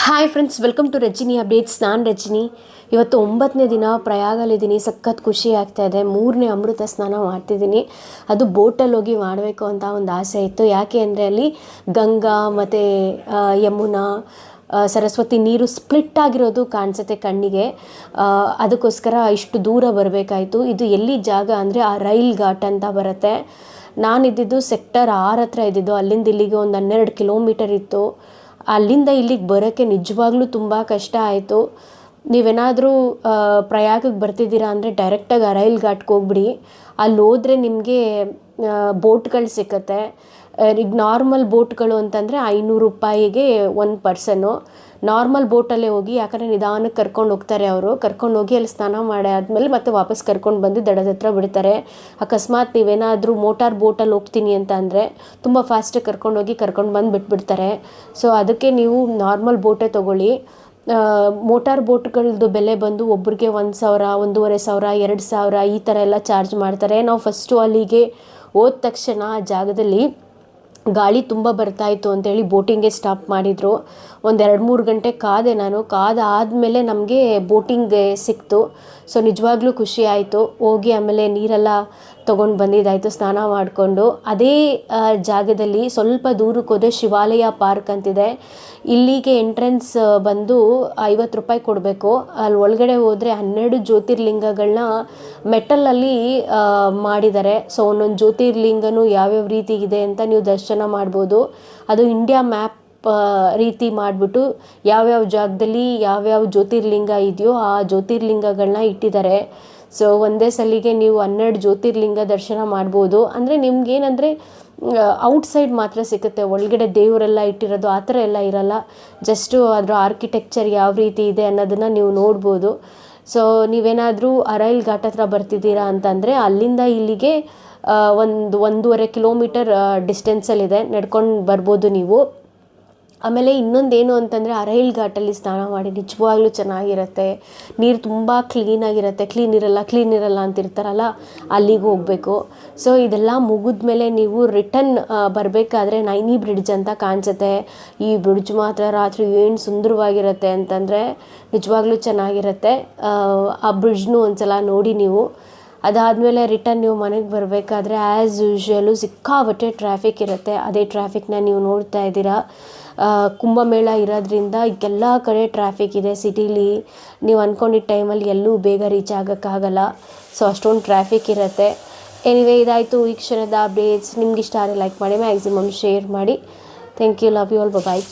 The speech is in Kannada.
Hi friends welcome to Rajini updates ನಾನು ರಜಿನಿ. ಇವತ್ತು ಒಂಬತ್ತನೇ ದಿನ ಪ್ರಯಾಗಲ್ಲಿದ್ದೀನಿ ಸಖತ್ ಖುಷಿ ಆಗ್ತಾ ಇದೆ. ಮೂರನೇ ಅಮೃತ ಸ್ನಾನ ಮಾಡ್ತಿದ್ದೀನಿ. ಅದು ಬೋಟಲ್ಲಿ ಹೋಗಿ ಮಾಡಬೇಕು ಅಂತ ಒಂದು ಆಸೆ ಇತ್ತು. ಯಾಕೆ ಅಂದರೆ ಅಲ್ಲಿ ಗಂಗಾ ಮತ್ತು ಯಮುನಾ ಸರಸ್ವತಿ ನೀರು ಸ್ಪ್ಲಿಟ್ ಆಗಿರೋದು ಕಾಣಿಸುತ್ತೆ ಕಣ್ಣಿಗೆ. ಅದಕ್ಕೋಸ್ಕರ ಇಷ್ಟು ದೂರ ಬರಬೇಕಾಯಿತು. ಇದು ಎಲ್ಲಿ ಜಾಗ ಅಂದರೆ ಆ ರೈಲ್ ಘಾಟ್ ಅಂತ ಬರುತ್ತೆ. ನಾನಿದ್ದಿದ್ದು ಸೆಕ್ಟರ್ ಆರ್ ಹತ್ರ ಇದ್ದಿದ್ದು. ಅಲ್ಲಿಂದ ಇಲ್ಲಿಗೆ ಒಂದು ಹನ್ನೆರಡು ಕಿಲೋಮೀಟರ್ ಇತ್ತು. ಅಲ್ಲಿಂದ ಇಲ್ಲಿಗೆ ಬರೋಕ್ಕೆ ನಿಜವಾಗ್ಲೂ ತುಂಬ ಕಷ್ಟ ಆಯಿತು. ನೀವೇನಾದರೂ ಪ್ರಯಾಗಕ್ಕೆ ಬರ್ತಿದ್ದೀರಾ ಅಂದರೆ ಡೈರೆಕ್ಟಾಗಿ ಅರೈಲ್ ರೈಲ್ ಘಾಟ್ಗೆ ಹೋಗ್ಬಿಡಿ. ಅಲ್ಲಿ ಹೋದರೆ ನಿಮಗೆ ಬೋಟ್ಗಳು ಸಿಕ್ಕತ್ತೆ. ಈಗ ನಾರ್ಮಲ್ ಬೋಟ್ಗಳು ಅಂತಂದರೆ ಐನೂರು ರೂಪಾಯಿಗೆ ಒಂದು ಪರ್ಸನ್ನು. ನಾರ್ಮಲ್ ಬೋಟಲ್ಲೇ ಹೋಗಿ, ಯಾಕಂದರೆ ನಿಧಾನಕ್ಕೆ ಕರ್ಕೊಂಡು ಹೋಗ್ತಾರೆ ಅವರು. ಕರ್ಕೊಂಡು ಹೋಗಿ ಅಲ್ಲಿ ಸ್ನಾನ ಮಾಡಿ ಆದಮೇಲೆ ಮತ್ತೆ ವಾಪಸ್ ಕರ್ಕೊಂಡು ಬಂದು ದಡದ ಹತ್ರ ಬಿಡ್ತಾರೆ. ಅಕಸ್ಮಾತ್ ನೀವೇನಾದರೂ ಮೋಟಾರ್ ಬೋಟಲ್ಲಿ ಹೋಗ್ತೀನಿ ಅಂತ ಅಂದರೆ ತುಂಬ ಫಾಸ್ಟಾಗಿ ಕರ್ಕೊಂಡು ಹೋಗಿ ಕರ್ಕೊಂಡು ಬಂದು ಬಿಟ್ಬಿಡ್ತಾರೆ. ಸೊ ಅದಕ್ಕೆ ನೀವು ನಾರ್ಮಲ್ ಬೋಟೇ ತೊಗೊಳ್ಳಿ. ಮೋಟಾರ್ ಬೋಟ್ಗಳದ್ದು ಬೆಲೆ ಬಂದು ಒಬ್ರಿಗೆ ಒಂದು ಸಾವಿರ, ಒಂದೂವರೆ ಸಾವಿರ, ಎರಡು ಸಾವಿರ ಈ ಥರ ಎಲ್ಲ ಚಾರ್ಜ್ ಮಾಡ್ತಾರೆ. ನಾವು ಫಸ್ಟು ಅಲ್ಲಿಗೆ ಹೋದ ತಕ್ಷಣ ಆ ಜಾಗದಲ್ಲಿ ಗಾಳಿ ತುಂಬ ಬರ್ತಾಯಿತ್ತು ಅಂತೇಳಿ ಬೋಟಿಂಗ್ಗೆ ಸ್ಟಾಪ್ ಮಾಡಿದರು. ಒಂದು ಎರಡು ಮೂರು ಗಂಟೆ ಕಾದೆ ನಾನು. ಕಾದ ಆದಮೇಲೆ ನಮಗೆ ಬೋಟಿಂಗ್ ಸಿಕ್ತು. ಸೊ ನಿಜವಾಗ್ಲೂ ಖುಷಿ ಆಯಿತು. ಹೋಗಿ ಆಮೇಲೆ ನೀರೆಲ್ಲ ತೊಗೊಂಡು ಬಂದಿದ್ದಾಯಿತು, ಸ್ನಾನ ಮಾಡಿಕೊಂಡು. ಅದೇ ಜಾಗದಲ್ಲಿ ಸ್ವಲ್ಪ ದೂರಕ್ಕೆ ಹೋದರೆ ಶಿವಾಲಯ ಪಾರ್ಕ್ ಅಂತಿದೆ. ಇಲ್ಲಿಗೆ ಎಂಟ್ರೆನ್ಸ್ ಬಂದು ಐವತ್ತು ರೂಪಾಯಿ ಕೊಡಬೇಕು. ಅಲ್ಲಿ ಒಳಗಡೆ ಹೋದರೆ ಹನ್ನೆರಡು ಜ್ಯೋತಿರ್ಲಿಂಗಗಳನ್ನ ಮೆಟಲಲ್ಲಿ ಮಾಡಿದ್ದಾರೆ. ಸೊ, ಒಂದೊಂದು ಜ್ಯೋತಿರ್ಲಿಂಗನೂ ಯಾವ್ಯಾವ ರೀತಿ ಇದೆ ಅಂತ ನೀವು ದರ್ಶನ ಮಾಡ್ಬೋದು. ಅದು ಇಂಡಿಯಾ ಮ್ಯಾಪ್ ರೀತಿ ಮಾಡಿಬಿಟ್ಟು ಯಾವ್ಯಾವ ಜಾಗದಲ್ಲಿ ಯಾವ್ಯಾವ ಜ್ಯೋತಿರ್ಲಿಂಗ ಇದೆಯೋ ಆ ಜ್ಯೋತಿರ್ಲಿಂಗಗಳನ್ನ ಇಟ್ಟಿದ್ದಾರೆ. ಸೊ ಒಂದೇ ಸಲಿಗೆ ನೀವು ಹನ್ನೆರಡು ಜ್ಯೋತಿರ್ಲಿಂಗ ದರ್ಶನ ಮಾಡ್ಬೋದು. ಅಂದರೆ ನಿಮ್ಗೇನಂದರೆ ಔಟ್ಸೈಡ್ ಮಾತ್ರ ಸಿಗುತ್ತೆ. ಒಳಗಡೆ ದೇವರೆಲ್ಲ ಇಟ್ಟಿರೋದು ಆ ಥರ ಎಲ್ಲ ಇರಲ್ಲ. ಜಸ್ಟು ಅದರ ಆರ್ಕಿಟೆಕ್ಚರ್ ಯಾವ ರೀತಿ ಇದೆ ಅನ್ನೋದನ್ನು ನೀವು ನೋಡ್ಬೋದು. ಸೊ ನೀವೇನಾದರೂ ಅರೈಲ್ ಘಾಟ್ ಹತ್ರ ಬರ್ತಿದ್ದೀರಾ ಅಂತಂದರೆ, ಅಲ್ಲಿಂದ ಇಲ್ಲಿಗೆ ಒಂದು, ಒಂದೂವರೆ ಕಿಲೋಮೀಟರ್ ಡಿಸ್ಟೆನ್ಸಲ್ಲಿದೆ ನಡ್ಕೊಂಡು ಬರ್ಬೋದು ನೀವು. ಆಮೇಲೆ ಇನ್ನೊಂದೇನು ಅಂತಂದರೆ ಅರೈಲ್ ಘಾಟಲ್ಲಿ ಸ್ನಾನ ಮಾಡಿ ನಿಜವಾಗ್ಲೂ ಚೆನ್ನಾಗಿರುತ್ತೆ. ನೀರು ತುಂಬ ಕ್ಲೀನಾಗಿರುತ್ತೆ ಕ್ಲೀನ್ ಇರಲ್ಲ ಕ್ಲೀನ್ ಇರಲ್ಲ ಅಂತಿರ್ತಾರಲ್ಲ ಅಲ್ಲಿಗೆ ಹೋಗಬೇಕು. ಸೊ ಇದೆಲ್ಲ ಮುಗಿದ ಮೇಲೆ ನೀವು ರಿಟರ್ನ್ ಬರಬೇಕಾದ್ರೆ ನೈನಿ ಬ್ರಿಡ್ಜ್ ಅಂತ ಕಾಣಿಸುತ್ತೆ. ಈ ಬ್ರಿಡ್ಜ್ ಮಾತ್ರ ರಾತ್ರಿ ಏನು ಸುಂದರವಾಗಿರುತ್ತೆ ಅಂತಂದರೆ ನಿಜವಾಗ್ಲೂ ಚೆನ್ನಾಗಿರುತ್ತೆ. ಆ, ಬ್ರಿಡ್ಜ್ನೂ ಒಂದ್ಸಲ ನೋಡಿ ನೀವು. ಅದಾದಮೇಲೆ ರಿಟರ್ನ್ ನೀವು ಮನೆಗೆ ಬರಬೇಕಾದ್ರೆ ಆ್ಯಸ್ ಯೂಶ್ವಲು ಸಿಕ್ಕಾಬಟ್ಟೆ ಟ್ರಾಫಿಕ್ ಇರುತ್ತೆ. ಅದೇ ಟ್ರಾಫಿಕ್ನ ನೀವು ನೋಡ್ತಾ ಇದ್ದೀರಾ. ಕುಂಭಮೇಳ ಇರೋದ್ರಿಂದ ಎಲ್ಲ ಕಡೆ ಟ್ರಾಫಿಕ್ ಇದೆ ಸಿಟೀಲಿ ನೀವು ಅಂದ್ಕೊಂಡಿದ್ದ ಟೈಮಲ್ಲಿ ಎಲ್ಲೂ ಬೇಗ ರೀಚ್ ಆಗೋಕ್ಕಾಗಲ್ಲ. ಸೊ ಅಷ್ಟೊಂದು ಟ್ರಾಫಿಕ್ ಇರುತ್ತೆ. ಎನಿವೆ ಇದಾಯಿತು ಈ ಕ್ಷಣದ ಅಪ್ಡೇಟ್ಸ್ ನಿಮ್ಗೆ ಇಷ್ಟ ಆದರೆ ಲೈಕ್ ಮಾಡಿ ಮ್ಯಾಕ್ಸಿಮಮ್ ಶೇರ್ ಮಾಡಿ. Thank you love you all bye